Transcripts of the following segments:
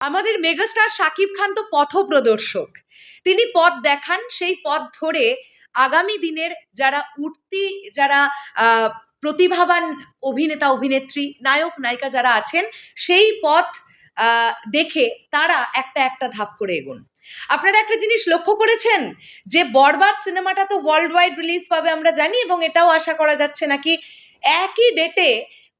আমাদের মেগাস্টার শাকিব খান তো পথপ্রদর্শক। তিনি পথ দেখান, সেই পথ ধরে আগামী দিনের যারা উঠতি, যারা প্রতিভাবান অভিনেতা, অভিনেত্রী, নায়ক, নায়িকা যারা আছেন, সেই পথ দেখে তারা একটা একটা ধাপ করে এগোন। আপনারা একটা জিনিস লক্ষ্য করেছেন? যে বরবাদ সিনেমাটা তো ওয়ার্ল্ড ওয়াইড রিলিজ পাবে আমরা জানি এবং এটাও আশা করা যাচ্ছে নাকি? একই ডেটে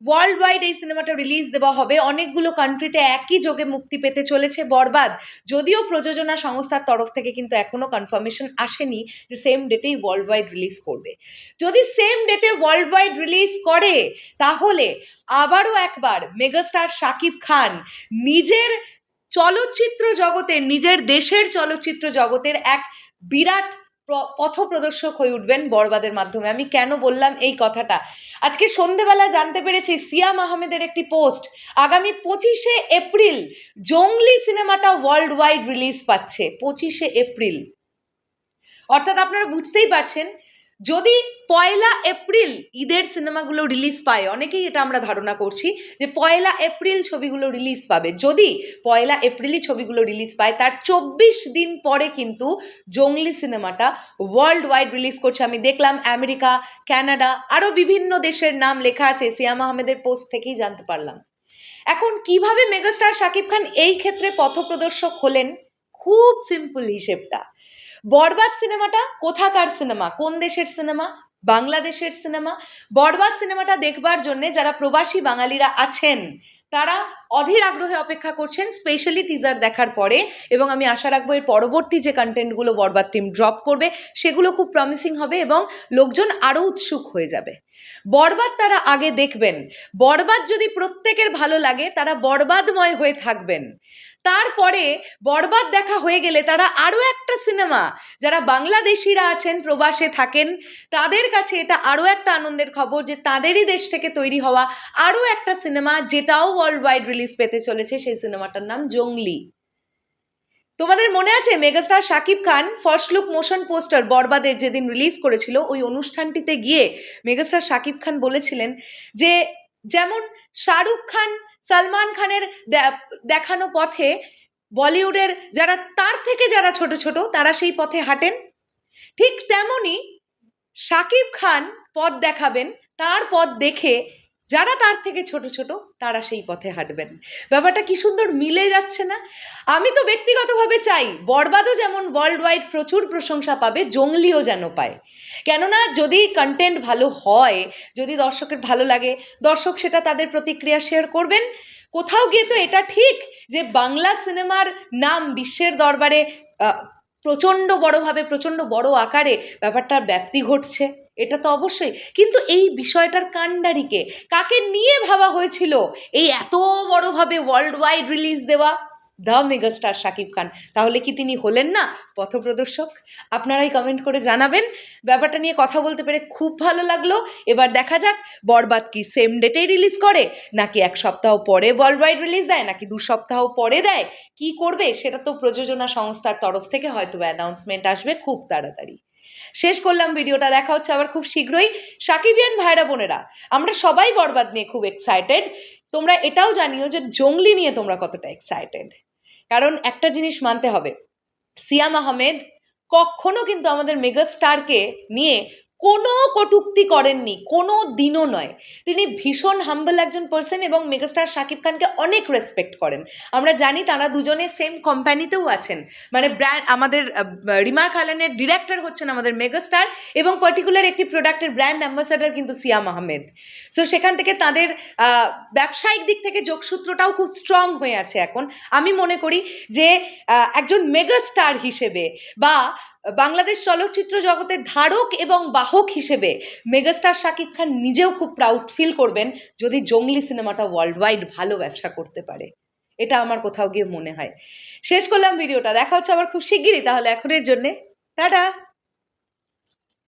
ওয়ার্ল্ড ওয়াইড এই সিনেমাটা রিলিজ দেওয়া হবে। অনেকগুলো কান্ট্রিতে একই যোগে মুক্তি পেতে চলেছে। বরবাদ। যদিও প্রযোজনা সংস্থার তরফ থেকে কিন্তু এখনও কনফার্মেশন আসেনি যে সেম ডেটেই ওয়ার্ল্ড ওয়াইড রিলিজ করবে। যদি সেম ডেটে ওয়ার্ল্ড ওয়াইড রিলিজ করে, তাহলে আবারও একবার মেগাস্টার শাকিব খান নিজের চলচ্চিত্র জগতের, নিজের দেশের চলচ্চিত্র জগতের এক বিরাট পথপ্রদর্শক হয়ে উঠবেন বরবাদের মাধ্যমে। আমি কেন বললাম এই কথাটা? আজকে সন্ধেবেলা জানতে পেরেছি সিয়া আহমেদের একটি পোস্ট। আগামী পঁচিশে এপ্রিল জঙ্গলি সিনেমাটা ওয়ার্ল্ড ওয়াইড রিলিজ পাচ্ছে। পঁচিশে এপ্রিল। অর্থাৎ আপনারা বুঝতেই পারছেন যদি পয়লা এপ্রিল ঈদের সিনেমাগুলো রিলিজ পায়, অনেকেই এটা আমরা ধারণা করছি যে পয়লা এপ্রিল ছবিগুলো রিলিজ পাবে। যদি পয়লা এপ্রিলই ছবিগুলো রিলিজ পায়, তার চব্বিশ দিন পরে কিন্তু জঙ্গলি সিনেমাটা ওয়ার্ল্ড ওয়াইড রিলিজ করছে। আমি দেখলাম আমেরিকা, কানাডা আরও বিভিন্ন দেশের নাম লেখা আছে, সিয়াম আহমেদের পোস্ট থেকেই জানতে পারলাম। এখন কীভাবে মেগাস্টার শাকিব খান এই ক্ষেত্রে পথপ্রদর্শক হলেন? খুব সিম্পল হিসেবটা। বরবাদ সিনেমাটা কোথাকার সিনেমা? কোন দেশের সিনেমা? বাংলাদেশের সিনেমা? বরবাদ সিনেমাটা দেখবার জন্যে যারা প্রবাসী বাঙালিরা আছেন, তারা অধীর আগ্রহে অপেক্ষা করছেন স্পেশালি টিজার দেখার পরে এবং আমি আশা রাখব এর পরবর্তী যে কন্টেন্টগুলো বরবাদ টিম ড্রপ করবে, সেগুলো খুব প্রমিসিং হবে এবং লোকজন আরও উৎসুক হয়ে যাবে। বরবাদ তারা আগে দেখবেন। বরবাদ যদি প্রত্যেকের ভালো লাগে, তারা বরবাদময় হয়ে থাকবেন। তারপরে বরবাদ দেখা হয়ে গেলে তারা আরও একটা সিনেমা। যারা বাংলাদেশিরা আছেন, প্রবাসে থাকেন, তাদের কাছে এটা আরও একটা আনন্দের খবর যে তাদেরই দেশ থেকে তৈরি হওয়া আরও একটা সিনেমা যেটাও ওয়ার্ল্ড ওয়াইড রিলিজ পেতে চলেছে সেই সিনেমাটার নাম জঙ্গলি। তোমাদের মনে আছে megastar Shakib Khan first look motion poster বরবাদের যেদিন রিলিজ করেছিল, ওই অনুষ্ঠানটিতে গিয়ে মেগাস্টার শাকিব খান বলেছিলেন যে যেমন শাহরুখ খান, সালমান খানের দেখানো পথে বলিউডের যারা, তার থেকে যারা ছোট ছোট, তারা সেই পথে হাঁটেন। ঠিক তেমনই শাকিব খান পথ দেখাবেন, তার পথ দেখে যারা তার থেকে ছোট ছোট, তারা সেই পথে হাঁটবেন। ব্যাপারটা কি সুন্দর মিলে যাচ্ছে না? আমি তো ব্যক্তিগতভাবে চাই, বরবাদও যেমন ওয়ার্ল্ড ওয়াইড প্রচুর প্রশংসা পাবে, জঙ্গলিও যেন পায়। কেননা যদি কন্টেন্ট ভালো হয়, যদি দর্শকের ভালো লাগে, দর্শক সেটা তাদের প্রতিক্রিয়া শেয়ার করবেন। কোথাও গিয়ে তো এটা ঠিক যে বাংলা সিনেমার নাম বিশ্বের দরবারে প্রচণ্ড বড়ভাবে, প্রচণ্ড বড় আকারে ব্যাপারটার ব্যাপ্তি ঘটছে। এটা তো অবশ্যই। কিন্তু এই বিষয়টার কাণ্ডারিকে কাকে নিয়ে ভাবা হয়েছিল? এই এত বড়ভাবে ওয়ার্ল্ড ওয়াইড রিলিজ দেওয়া দ্য মেগাস্টার শাকিব খান। তাহলে কি তিনি হলেন না পথপ্রদর্শক? আপনারাই কমেন্ট করে জানাবেন। ব্যাপারটা নিয়ে কথা বলতে পেরে খুব ভালো লাগল। এবার দেখা যাক বরবাদ কি সেম ডেটেই রিলিজ করে, নাকি এক সপ্তাহ পরে ওয়ার্ল্ড ওয়াইড রিলিজ দেয়, নাকি দু সপ্তাহ পরে দেয়? কি করবে? সেটা তো প্রযোজনা সংস্থার তরফ থেকে হয়তো অ্যানাউন্সমেন্ট আসবে খুব তাড়াতাড়ি। শেষ করলাম ভিডিওটা, দেখা হচ্ছে আবার খুব শীঘ্রই। সাকিবিয়ান ভাইরা বোনেরা, আমরা সবাই বরবাদ নিয়ে খুব এক্সাইটেড তোমরা এটাও জানিও যে জঙ্গলি নিয়ে তোমরা কতটা এক্সাইটেড কারণ একটা জিনিস মানতে হবে, সিয়াম আহমেদ কখনো কিন্তু আমাদের মেগা স্টারকে নিয়ে কোনো কটুক্তি করেননি, কোনো দিনও নয়। তিনি ভীষণ হাম্বল একজন পার্সন এবং মেগাস্টার শাকিব খানকে অনেক রেসপেক্ট করেন। আমরা জানি তারা দুজনে সেম কোম্পানিতেও আছেন। মানে ব্র্যান্ড আমাদের রিমার খালানের ডিরেক্টর হচ্ছেন আমাদের মেগাস্টার এবং পার্টিকুলার একটি প্রোডাক্টের ব্র্যান্ড অ্যাম্বাসাডার কিন্তু সিয়াম আহমেদ। সো সেখান থেকে তাদের ব্যবসায়িক দিক থেকে যোগসূত্রটাও খুব স্ট্রং হয়ে আছে এখন। আমি মনে করি যে একজন মেগাস্টার হিসেবে বা বাংলাদেশ চলচ্চিত্র জগতের ধারক এবং বাহক হিসেবে মেগাস্টার শাকিব খান নিজেও খুব প্রাউড ফিল করবেন যদি জঙ্গলি সিনেমাটা ওয়ার্ল্ড ওয়াইড ভালো ব্যবসা করতে পারে। এটা আমার কোথাও গিয়ে মনে হয়। শেষ করলাম ভিডিওটা। দেখা হচ্ছে আবার খুব শিগগিরই, তাহলে এখনের জন্যে। টাটা!